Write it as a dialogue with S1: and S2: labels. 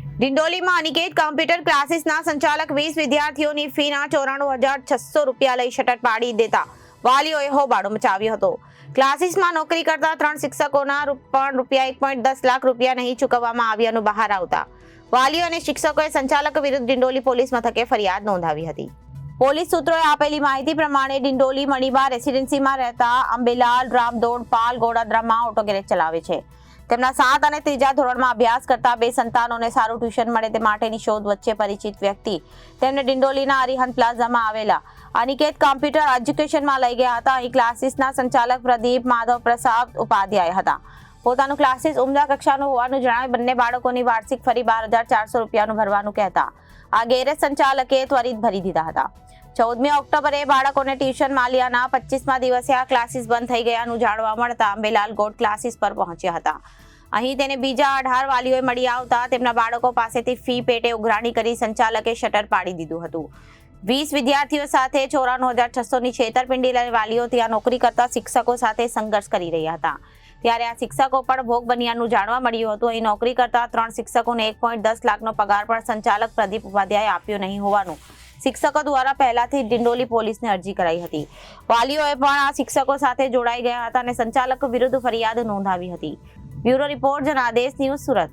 S1: ડિંડોલીમાં Aniket computer ક્લાસીસના સંચાલક વીસ વિદ્યાર્થીઓની ફીના ચોરાણું હજાર છસો રૂપિયા લઈ શટર પાડી દેતા વાલીઓએ હોબાળો મચાવ્યો હતો. ક્લાસીસમાં નોકરી કરતા ત્રણ શિક્ષકોના પણ રૂપિયા એક પોઈન્ટ દસ લાખ રૂપિયા નહીં ચૂકવવામાં આવ્યાનું બહાર આવતા વાલીઓ અને શિક્ષકોએ સંચાલક વિરુદ્ધ ડિંડોલી પોલીસ મથકે ફરિયાદ નોંધાવી હતી. પોલીસ સૂત્રોએ આપેલી માહિતી પ્રમાણે ડિંડોલી મણીબા રેસિડેન્સીમાં રહેતા અંબેલાલ રામદોડ પાલ ગોડાદરામાં ઓટો ગેરેજ ચલાવે છે. તેમના સાત અને ત્રીજા ધોરણમાં અભ્યાસ કરતા બે સંતાનોને સારું ટ્યુશન મળે તે માટેની શોધ વચ્ચે પરિચિત વ્યક્તિ. તેમને ડિંડોલીના અરિહંત પ્લાઝામાં આવેલા. અનિકેત કોમ્પ્યુટર એજ્યુકેશનમાં લઈ ગયા હતા. અહીં ક્લાસીસના સંચાલક પ્રદીપ માધવ પ્રસાદ ઉપાધ્યાય હતા. પોતાનું ક્લાસીસ ઉમદા કક્ષાનું હોવાનું જણાવી બંને બાળકોની વાર્ષિક ફરી બાર હજાર ચારસો રૂપિયાનું ભરવાનું કહેતા. આ ગેરેજ સંચાલકે ત્વરિત ભરી દીધા હતા. ચૌદમી ઓક્ટોબરે બાળકોને ટ્યુશન માલિયાના પચીસમા દિવસે આ ક્લાસીસ બંધ થઈ ગયાનું જાણવા મળતા અંબેલાલ ગોટ ક્લાસીસ પર પહોંચ્યા હતા. અહીં તેને બીજા અઢાર વાલીઓએ મળી આવતા તેમના બાળકો પાસેથી ફી પેટે ઉઘરાણી કરી સંચાલકે શટર પાડી દીધું હતું. વીસ વિદ્યાર્થીઓ સાથે ચોરાણું હજાર છસોની છેતરપિંડી લઈ વાલીઓ ત્યાં નોકરી કરતા શિક્ષકો સાથે સંઘર્ષ કરી રહ્યા હતા. ત્યારે આ શિક્ષકો પણ ભોગ બન્યાનું જાણવા મળ્યું હતું. અહીં નોકરી કરતા ત્રણ શિક્ષકોને એક પોઈન્ટ દસ લાખનો પગાર પણ સંચાલક પ્રદીપ ઉપાધ્યાય આપ્યો નહીં હોવાનું શિક્ષકો દ્વારા પહેલાથી ડિંડોલી પોલીસને અરજી કરાઈ હતી. વાલીઓએ પણ આ શિક્ષકો સાથે જોડાઈ ગયા હતા અને સંચાલક વિરુદ્ધ ફરિયાદ નોંધાવી હતી. Bureau report, Janadesh news Surat.